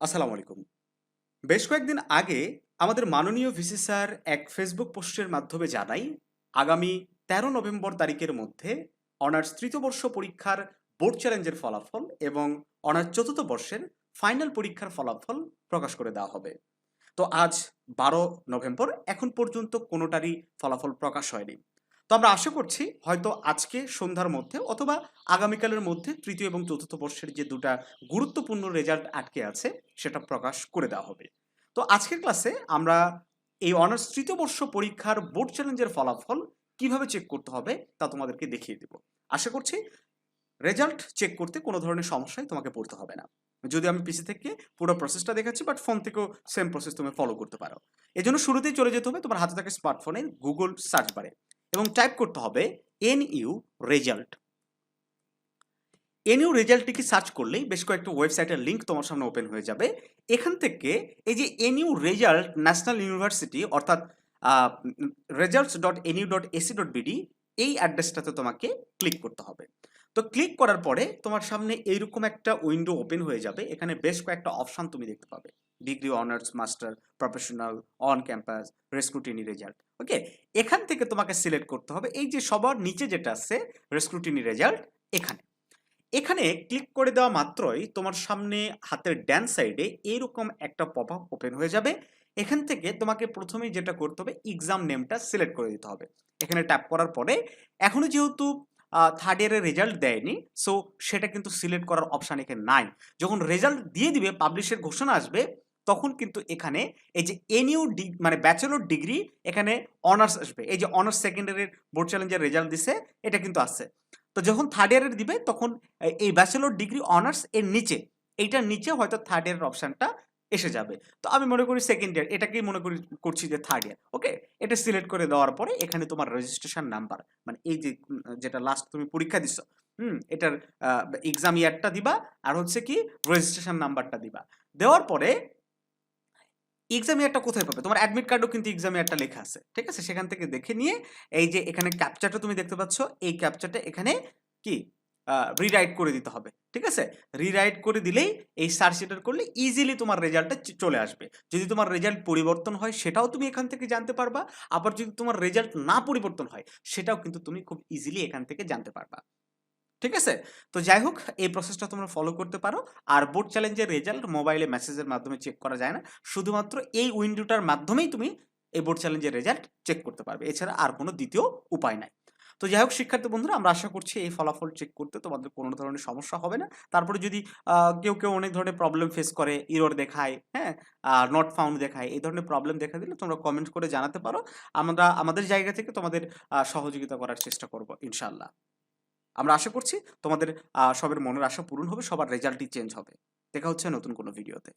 আসসালামু আলাইকুম। বেশ কয়েকদিন আগে আমাদের মাননীয় ভিসি স্যার এক ফেসবুক পোস্টের মাধ্যমে জানাই, আগামী তেরো নভেম্বর তারিখের মধ্যে অনার্স তৃতীয় বর্ষ পরীক্ষার বোর্ড চ্যালেঞ্জের ফলাফল এবং অনার্স চতুর্থ বর্ষের ফাইনাল পরীক্ষার ফলাফল প্রকাশ করে দেওয়া হবে। তো আজ বারো নভেম্বর, এখন পর্যন্ত কোনোটারই ফলাফল প্রকাশ হয়নি। তো আমরা আশা করছি হয়তো আজকে সন্ধ্যার মধ্যে অথবা আগামীকালের মধ্যে তৃতীয় এবং চতুর্থ বর্ষের যে দুটা গুরুত্বপূর্ণ রেজাল্ট আটকে আছে সেটা প্রকাশ করে দেওয়া হবে। তো আজকের ক্লাসে আমরা এই অনার্স তৃতীয় বর্ষ পরীক্ষার বোর্ড চ্যালেঞ্জের ফলাফল কীভাবে চেক করতে হবে তা তোমাদেরকে দেখিয়ে দেব। আশা করছি রেজাল্ট চেক করতে কোনো ধরনের সমস্যায় তোমাকে পড়তে হবে না। যদি আমি পিসি থেকে পুরো প্রসেসটা দেখাচ্ছি বাট ফোন থেকেও সেম প্রসেস তুমি ফলো করতে পারো। এই জন্য শুরুতেই চলে যেতে হবে তোমার হাতে থাকে স্মার্টফোনে গুগল সার্চ বারে এবং টাইপ করতে হবে N U result N U রেজাল্টটিকে search করলেই বেশ কয়েকটা ওয়েবসাইটের লিঙ্ক তোমার সামনে ওপেন হয়ে যাবে। এখান থেকে এই যে এনইউ রেজাল্ট ন্যাশনাল ইউনিভার্সিটি অর্থাৎ results dot NU dot AC dot BD এই অ্যাড্রেসটাতে তোমাকে ক্লিক করতে হবে। তো ক্লিক করার পরে তোমার সামনে এইরকম একটা উইন্ডো ওপেন হয়ে যাবে। এখানে বেশ কয়েকটা অপশান তুমি দেখতে পাবে। Degree honours, master, professional, on campus, rescrutiny result. Okay? এখান থেকে তোমাকে সিলেক্ট করতে হবে। এই যে সবার নিচে যেটা আছে, রেসক্রুটিনি রেজাল্ট, এখানে। এখানে ক্লিক করে দেওয়া মাত্রই তোমার সামনে হাতের ড্যান সাইডে এরকম একটা পপ আপ ওপেন হয়ে যাবে। এখান থেকে তোমাকে প্রথমেই যেটা করতে হবে, এক্সাম নেমটা সিলেক্ট করে দিতে হবে। এখানে ট্যাপ করার পরে, এখনও যেহেতু থার্ড ইয়ারের রেজাল্ট দেয়নি সো সেটা কিন্তু সিলেক্ট করার অপশান এখানে নাই। যখন রেজাল্ট দিয়ে দিবে পাবলিশের ঘোষণা আসবে তখন কিন্তু এখানে এই যে এনইউ মানে ব্যাচেলর ডিগ্রি এখানে অনার্স আসবে। এই যে অনার্স সেকেন্ড ইয়ারের বোর্ড চ্যালেঞ্জের রেজাল্ট দিছে, এটা কিন্তু আসছে তো যখন থার্ড ইয়ারের দিবে, তখন এই ব্যাচেলর ডিগ্রি অনার্স এর নিচে, এইটার নিচে হয়তো থার্ড ইয়ারের অপশানটা এসে যাবে। তো আমি মনে করি সেকেন্ড ইয়ার এটাকেই মনে করি, করছি যে থার্ড ইয়ার ওকে এটা সিলেক্ট করে দেওয়ার পরে এখানে তোমার রেজিস্ট্রেশন নাম্বার মানে এই যে যেটা লাস্ট তুমি পরীক্ষা দিছো, হুম? এটার এক্সাম ইয়ারটা দিবা, আর হচ্ছে কি রেজিস্ট্রেশন নাম্বারটা দিবা। দেওয়ার পরে এক্সাম ইয়ারটা কোথায় পাবে? তোমার অ্যাডমিট কার্ডও কিন্তু এক্সাম ইয়ারটা লেখা আছে। ঠিক আছে? সেখান থেকে দেখে নিয়ে এই যে এখানে ক্যাপচারটা তুমি দেখতে পাচ্ছ, এই ক্যাপচারটা এখানে কি? রিরাইট করে দিতে হবে। ঠিক আছে? রিরাইট করে দিলেই এই সার্চ এটার করলে ইজিলি তোমার রেজাল্টটা চলে আসবে। যদি তোমার রেজাল্ট পরিবর্তন হয়, সেটাও তুমি এখান থেকে জানতে পারবা। আবার যদি তোমার রেজাল্ট না পরিবর্তন হয়, সেটাও কিন্তু তুমি খুব ইজিলি এখান থেকে জানতে পারবা। ঠিক আছে? তো যাই হোক, এই প্রসেসটা তোমরা ফলো করতে পারো। আর বোর্ড চ্যালেঞ্জের রেজাল্ট মোবাইলে মেসেজের মাধ্যমে চেক করা যায় না। শুধুমাত্র এই উইন্ডোটার মাধ্যমেই তুমি এই বোর্ড চ্যালেঞ্জের রেজাল্ট চেক করতে পারবে। এছাড়া আর কোনো দ্বিতীয় উপায় নাই। তো যাই হোক, শিক্ষার্থী বন্ধুরা, আমরা আশা করছি এই ফলাফল চেক করতে তোমাদের কোনো ধরনের সমস্যা হবে না। তারপরে যদি কেউ কেউ অনেক ধরনের প্রবলেম ফেস করে ইরোর দেখায় হ্যাঁ? আর নট ফাউন্ড দেখায়, এই ধরনের প্রবলেম দেখা দিলে তোমরা কমেন্ট করে জানাতে পারো। আমরা, আমাদের জায়গা থেকে তোমাদের সহযোগিতা করার চেষ্টা করব ইনশাল্লাহ আমরা আশা করছি তোমাদের সবের মনের আশা পূরণ হবে, সবার রেজাল্টই চেঞ্জ হবে। দেখা হচ্ছে নতুন কোনো ভিডিওতে